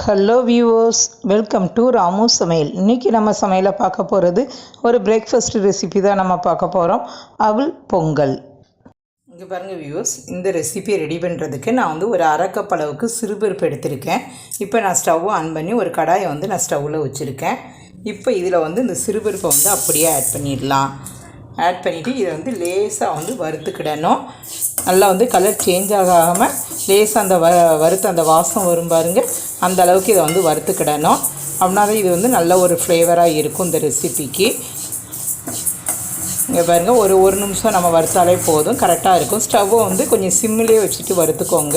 Hello viewers welcome to Ramu சமையல் இன்றைக்கி நம்ம சமையலை பார்க்க போகிறது ஒரு பிரேக்ஃபாஸ்ட் ரெசிபி தான் நம்ம பார்க்க போகிறோம் அவள் பொங்கல். இங்கே பாருங்கள் வியூவர்ஸ் இந்த ரெசிபியை ரெடி பண்ணுறதுக்கு நான் வந்து ஒரு அரைக்கப் அளவுக்கு சிறுபருப்பு எடுத்திருக்கேன். இப்போ நான் ஸ்டவ் ஆன் பண்ணி ஒரு கடாயை வந்து நான் ஸ்டவ்வில் வச்சுருக்கேன். இப்போ இதில் வந்து இந்த சிறுபருப்பை வந்து அப்படியே ஆட் பண்ணிடலாம். ஆட் பண்ணிவிட்டு இதை வந்து லேசாக வந்து வறுத்துக்கிடணும். நல்லா வந்து கலர் சேஞ்ச் ஆகாமல் லேசாக அந்த வ வறுத்து அந்த வாசம் வரும் பாருங்க. அந்த அளவுக்கு இதை வந்து வறுத்துக்கிடணும். அப்படின்னா தான் இது வந்து நல்ல ஒரு ஃப்ளேவராக இருக்கும் இந்த ரெசிபிக்கு இங்கே பாருங்கள் ஒரு ஒரு நிமிஷம் நம்ம வறுத்தாலே போதும். கரெக்டாக இருக்கும். ஸ்டவ்வை வந்து கொஞ்சம் சிம்மிலே வச்சுட்டு வறுத்துக்கோங்க.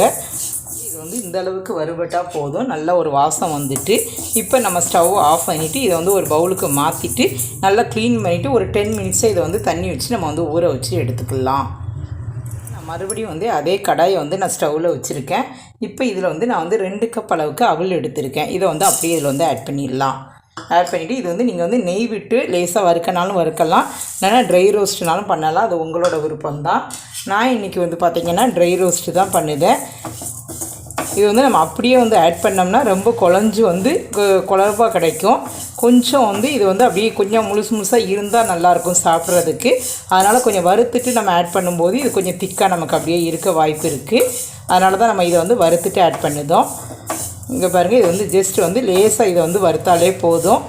இது வந்து இந்த அளவுக்கு வறுபட்டால் போதும். நல்ல ஒரு வாசம் வந்துட்டு இப்போ நம்ம ஸ்டவ் ஆஃப் பண்ணிவிட்டு இதை வந்து ஒரு பவுலுக்கு மாற்றிட்டு நல்லா க்ளீன் பண்ணிவிட்டு ஒரு டென் மினிட்ஸை இதை வந்து தண்ணி வச்சு நம்ம வந்து ஊற வச்சு எடுத்துக்கலாம். மறுபடியும் வந்து அதே கடாயை வந்து நான் ஸ்டவ்வில் வச்சுருக்கேன். இப்போ இதில் வந்து நான் வந்து ரெண்டு கப் அளவுக்கு அவல் எடுத்திருக்கேன். இதை வந்து அப்படியே இதில் வந்து ஆட் பண்ணிடலாம். ஆட் பண்ணிவிட்டு இது வந்து நீங்கள் வந்து நெய் விட்டு லேசாக வறுக்கனாலும் வறுக்கலாம். இல்லைன்னா ட்ரை ரோஸ்ட்னாலும் பண்ணலாம். அது உங்களோட விருப்பம் தான் நான் இன்றைக்கி வந்து பார்த்திங்கன்னா ட்ரை ரோஸ்ட்டு தான் பண்ணுதேன். இது வந்து நம்ம அப்படியே வந்து ஆட் பண்ணோம்னா ரொம்ப குழஞ்சி வந்து குழப்பாக கிடைக்கும். கொஞ்சம் வந்து இது வந்து அப்படியே கொஞ்சம் முழுசு முழுசாக இருந்தால் நல்லாயிருக்கும் சாப்பிட்றதுக்கு. அதனால் கொஞ்சம் வறுத்துட்டு நம்ம ஆட் பண்ணும்போது இது கொஞ்சம் திக்காக நமக்கு அப்படியே இருக்க வாய்ப்பு இருக்குது அதனால தான் நம்ம இதை வந்து வறுத்துட்டு ஆட் பண்ணுதோம். இங்கே பாருங்கள் இது வந்து ஜஸ்ட் வந்து லேசாக இதை வந்து வறுத்தாலே போதும்.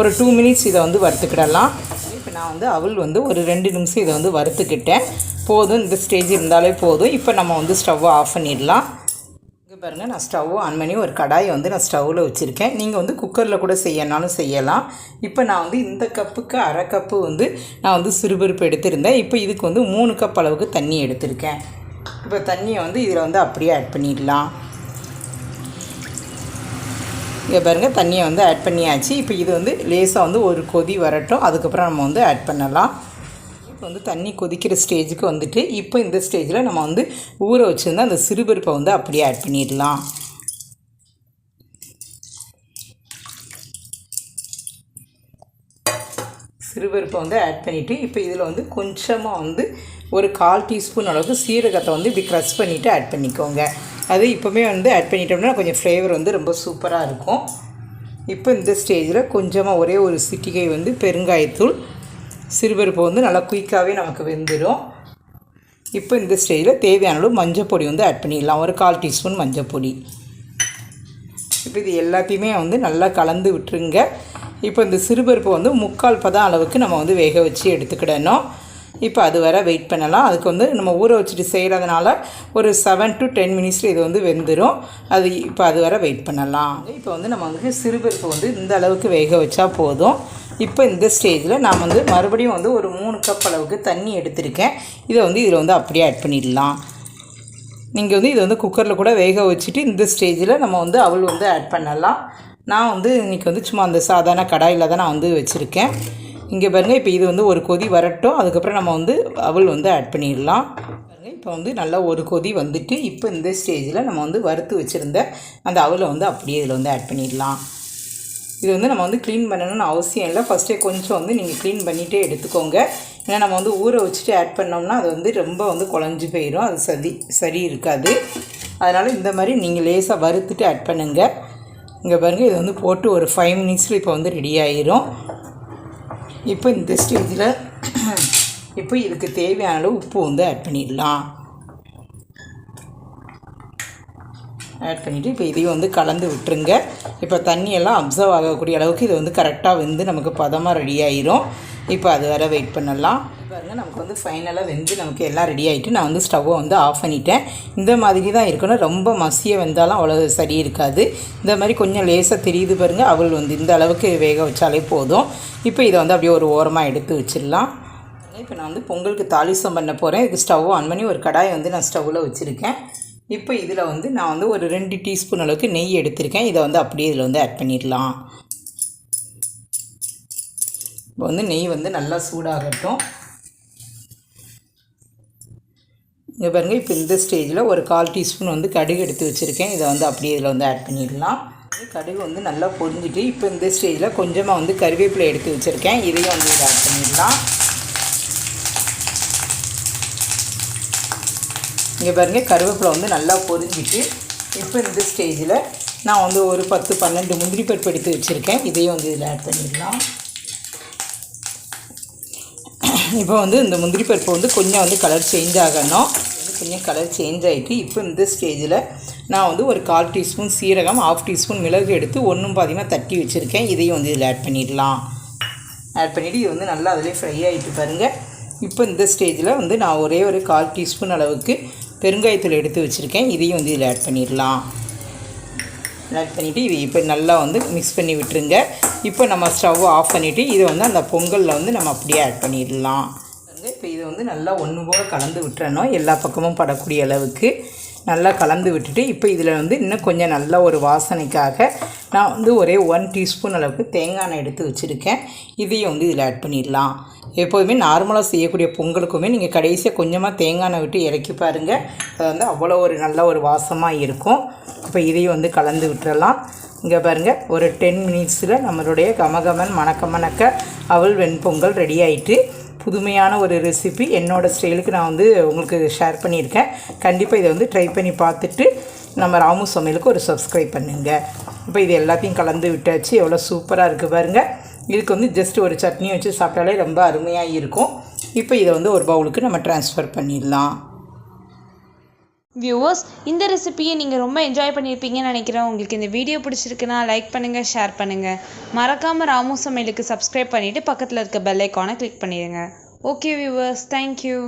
ஒரு டூ மினிட்ஸ் இதை வந்து வறுத்துக்கிடலாம். இப்போ நான் வந்து அவள் வந்து ஒரு ரெண்டு நிமிஷம் இதை வந்து வறுத்துக்கிட்டேன். போதும் இந்த ஸ்டேஜ் இருந்தாலே போதும். இப்போ நம்ம வந்து ஸ்டவ்வை ஆஃப் பண்ணிடலாம். பாருங்கள் நான் ஸ்டவ் ஆன் பண்ணி ஒரு கடாயை வந்து நான் ஸ்டவ்வில் வச்சுருக்கேன். நீங்கள் வந்து குக்கரில் கூட செய்யனாலும் செய்யலாம். இப்போ நான் வந்து இந்த கப்புக்கு அரை கப்பு வந்து நான் வந்து சிறுபருப்பு எடுத்திருந்தேன். இப்போ இதுக்கு வந்து மூணு கப் அளவுக்கு தண்ணி எடுத்திருக்கேன். இப்போ தண்ணியை வந்து இதில் வந்து அப்படியே ஆட் பண்ணிடலாம். இங்கே பாருங்கள் தண்ணியை வந்து ஆட் பண்ணியாச்சு. இப்போ இது வந்து லேசாக வந்து ஒரு கொதி வரட்டும். அதுக்கப்புறம் நம்ம வந்து ஆட் பண்ணலாம். இப்போ வந்து தண்ணி கொதிக்கிற ஸ்டேஜுக்கு வந்துட்டு இப்போ இந்த ஸ்டேஜில் நம்ம வந்து ஊற வச்சுருந்தா அந்த சிறுபருப்பை வந்து அப்படியே ஆட் பண்ணிடலாம். சிறுபருப்பை வந்து ஆட் பண்ணிவிட்டு இப்போ இதில் வந்து கொஞ்சமாக வந்து ஒரு கால் டீஸ்பூன் அளவுக்கு சீரகத்தை வந்து இப்படி க்ரஷ் பண்ணிவிட்டு ஆட் பண்ணிக்கோங்க. அது இப்போவுமே வந்து ஆட் பண்ணிட்டோம்னா கொஞ்சம் ஃப்ளேவர் வந்து ரொம்ப சூப்பராக இருக்கும். இப்போ இந்த ஸ்டேஜில் கொஞ்சமாக ஒரே ஒரு சிட்டிகை வந்து பெருங்காயத்தூள் சிறுபருப்பு வந்து நல்லா குயிக்காகவே நமக்கு வெந்துடும் இப்போ இந்த ஸ்டேஜில் தேவையான அளவு மஞ்சள் பொடி வந்து ஆட் பண்ணிடலாம். ஒரு கால் டீஸ்பூன் மஞ்சள் பொடி. இப்போ இது எல்லாத்தையுமே வந்து நல்லா கலந்து விட்டுருங்க. இப்போ இந்த சிறுபருப்பு வந்து முக்கால் பதம் அளவுக்கு நம்ம வந்து வேக வச்சு எடுத்துக்கிடணும். இப்போ அது வர வெயிட் பண்ணலாம். அதுக்கு வந்து நம்ம ஊற வச்சுட்டு செய்கிறதுனால ஒரு செவன் டு டென் மினிட்ஸில் இது வந்து வெந்துடும் அது இப்போ அது வர வெயிட் பண்ணலாம். இப்போ வந்து நம்ம வந்து சிறுபருப்பு வந்து இந்த அளவுக்கு வேக வச்சா போதும். இப்போ இந்த ஸ்டேஜில் நான் வந்து மறுபடியும் வந்து ஒரு மூணு கப் அளவுக்கு தண்ணி எடுத்திருக்கேன். இதை வந்து இதில் வந்து அப்படியே ஆட் பண்ணிடலாம். நீங்கள் வந்து இதை வந்து குக்கரில் கூட வேக வச்சுட்டு இந்த ஸ்டேஜில் நம்ம வந்து அவள் வந்து ஆட் பண்ணலாம். நான் வந்து இன்றைக்கி வந்து சும்மா அந்த சாதாரண கடாயில் தான் நான் வந்து வச்சுருக்கேன். இங்கே பாருங்கள் இப்போ இது வந்து ஒரு கொதி வரட்டும். அதுக்கப்புறம் நம்ம வந்து அவள் வந்து ஆட் பண்ணிடலாம். பாருங்கள் இப்போ வந்து நல்லா ஒரு கொதி வந்துட்டு இப்போ இந்த ஸ்டேஜில் நம்ம வந்து வறுத்து வச்சுருந்த அந்த அவலை வந்து அப்படியே இதில் வந்து ஆட் பண்ணிடலாம். இது வந்து நம்ம வந்து க்ளீன் பண்ணணும்னு அவசியம் இல்லை. ஃபஸ்ட்டே கொஞ்சம் வந்து நீங்கள் க்ளீன் பண்ணிகிட்டே எடுத்துக்கோங்க. ஏன்னா நம்ம வந்து ஊற வச்சுட்டு ஆட் பண்ணோம்னா அது வந்து ரொம்ப வந்து குழஞ்சி போயிடும் அது சரி சரி இருக்காது. அதனால் இந்த மாதிரி நீங்கள் லேசாக வறுத்துட்டு ஆட் பண்ணுங்கள் இங்கே பாருங்கள் இது வந்து போட்டு ஒரு ஃபைவ் மினிட்ஸில் இப்போ வந்து ரெடி ஆயிரும். இப்போ இந்த ஸ்டேஜில் இப்போ இதுக்கு தேவையான அளவு உப்பு வந்து ஆட் பண்ணிடலாம். ஆட் பண்ணிவிட்டு இப்போ இதையும் வந்து கலந்து விட்டுருங்க. இப்போ தண்ணியெல்லாம் அப்சர்வ் ஆகக்கூடிய அளவுக்கு இது வந்து கரெக்டாக வந்து நமக்கு பதமாக ரெடி ஆயிரும். இப்போ அது வர வெயிட் பண்ணலாம். பாருங்கள் நமக்கு வந்து ஃபைனலாக வெந்து நமக்கு எல்லாம் ரெடி ஆகிட்டு நான் வந்து ஸ்டவ்வை வந்து ஆஃப் பண்ணிட்டேன். இந்த மாதிரி தான் இருக்கணும். ரொம்ப மசிய வெந்தாலும் அவ்வளோ சரி இருக்காது. இந்த மாதிரி கொஞ்சம் லேசாக தெரியுது பாருங்கள் அவள் வந்து இந்த அளவுக்கு வேக வச்சாலே போதும். இப்போ இதை வந்து அப்படியே ஒரு ஓரமாக எடுத்து வச்சிடலாம். இப்போ நான் வந்து பொங்கலுக்கு தாலிசம் பண்ண போகிறேன் இதுக்கு ஸ்டவ் ஆன் பண்ணி ஒரு கடாயை வந்து நான் ஸ்டவ்வில் வச்சுருக்கேன். இப்போ இதில் வந்து நான் வந்து ஒரு ரெண்டு டீஸ்பூன் அளவுக்கு நெய் எடுத்திருக்கேன். இதை வந்து அப்படியே இதில் வந்து ஆட் பண்ணிடலாம். இப்போ வந்து நெய் வந்து நல்லா சூடாகட்டும். இங்கே பாருங்கள் இப்போ இந்த ஸ்டேஜில் ஒரு கால் டீஸ்பூன் வந்து கடுகு எடுத்து வச்சுருக்கேன். இதை வந்து அப்படியே இதில் வந்து ஆட் பண்ணிடலாம். கடுகு வந்து நல்லா பொரிஞ்சிட்டு இப்போ இந்த ஸ்டேஜில் கொஞ்சமாக வந்து கருவேப்பிலை எடுத்து வச்சுருக்கேன். இதையும் வந்து இதை ஆட் பண்ணிடலாம். இங்கே பாருங்கள் கருவேப்பிலை வந்து நல்லா பொரிஞ்சிட்டு இப்போ இந்த ஸ்டேஜில் நான் வந்து ஒரு பத்து பன்னெண்டு முந்திரி பருப்பு எடுத்து வச்சுருக்கேன். இதையும் வந்து இதில் ஆட் பண்ணிடலாம். இப்போ வந்து இந்த முந்திரி பருப்பு வந்து கொஞ்சம் வந்து கலர் சேஞ்ச் ஆகணும். வந்து கொஞ்சம் கலர் சேஞ்ச் ஆகிட்டு இப்போ இந்த ஸ்டேஜில் நான் வந்து ஒரு கால் டீஸ்பூன் சீரகம் ஆஃப் டீஸ்பூன் மிளகு எடுத்து ஒன்றும் பார்த்திங்கன்னா தட்டி வச்சுருக்கேன். இதையும் வந்து இதில் ஆட் பண்ணிடலாம். ஆட் பண்ணிவிட்டு இது வந்து நல்லா அதிலே ஃப்ரை ஆகிட்டு பாருங்கள் இப்போ இந்த ஸ்டேஜில் வந்து நான் ஒரே ஒரு கால் டீஸ்பூன் அளவுக்கு பெருங்காயத்தூள் எடுத்து வச்சுருக்கேன். இதையும் வந்து இதில் ஆட் பண்ணிடலாம். ஆட் பண்ணிவிட்டு இது இப்போ நல்லா வந்து மிக்ஸ் பண்ணி விட்டுருங்க. இப்போ நம்ம ஸ்டவ் ஆஃப் பண்ணிவிட்டு இதை வந்து அந்த பொங்கலில் வந்து நம்ம அப்படியே ஆட் பண்ணிடலாம். இப்போ இதை வந்து நல்லா ஒன்று போல் கலந்து விட்டுறணும். எல்லா பக்கமும் படக்கூடிய அளவுக்கு நல்லா கலந்து விட்டுட்டு இப்போ இதில் வந்து இன்னும் கொஞ்சம் நல்ல ஒரு வாசனைக்காக நான் வந்து ஒரே ஒன் டீஸ்பூன் அளவுக்கு தேங்காய் எண்ணெய் எடுத்து வச்சுருக்கேன். இதையும் வந்து இதில் ஆட் பண்ணிடலாம். எப்போதுமே நார்மலாக செய்யக்கூடிய பொங்கலுக்குமே நீங்கள் கடைசியாக கொஞ்சமாக தேங்காய் எண்ணெய் விட்டு இறக்கி பாருங்கள் அது வந்து அவ்வளோ ஒரு நல்ல ஒரு வாசமாக இருக்கும். இப்போ இதையும் வந்து கலந்து விட்டுறலாம். இங்கே பாருங்கள் ஒரு டென் மினிட்ஸில் நம்மளுடைய கமகமன் மணக்க மணக்க அவள் வெண்பொங்கல் ரெடி ஆயிட்டு புதுமையான ஒரு ரெசிபி என்னோடய ஸ்டைலுக்கு நான் வந்து உங்களுக்கு ஷேர் பண்ணியிருக்கேன். கண்டிப்பாக இதை வந்து ட்ரை பண்ணி பார்த்துட்டு நம்ம ராமு சமையலுக்கு ஒரு சப்ஸ்கிரைப் பண்ணுங்கள் இப்போ இது எல்லாத்தையும் கலந்து விட்டாச்சு எவ்வளோ சூப்பராக இருக்குது பாருங்கள் இதுக்கு வந்து ஜஸ்ட் ஒரு சட்னி வச்சு சாப்பிட்டாலே ரொம்ப அருமையாக இருக்கும். இப்போ இதை வந்து ஒரு பவுலுக்கு நம்ம ட்ரான்ஸ்ஃபர் பண்ணிடலாம். வியூவர்ஸ் இந்த ரெசிபியை நீங்கள் ரொம்ப என்ஜாய் பண்ணியிருப்பீங்கன்னு நினைக்கிறேன். உங்களுக்கு இந்த வீடியோ பிடிச்சிருக்குன்னா லைக் பண்ணுங்கள் ஷேர் பண்ணுங்கள் மறக்காமல் ராமு சமையலுக்கு சப்ஸ்கிரைப் பண்ணிவிட்டு பக்கத்தில் இருக்க பெல் ஐக்கானை கிளிக் பண்ணிடுங்க. Okay viewers thank you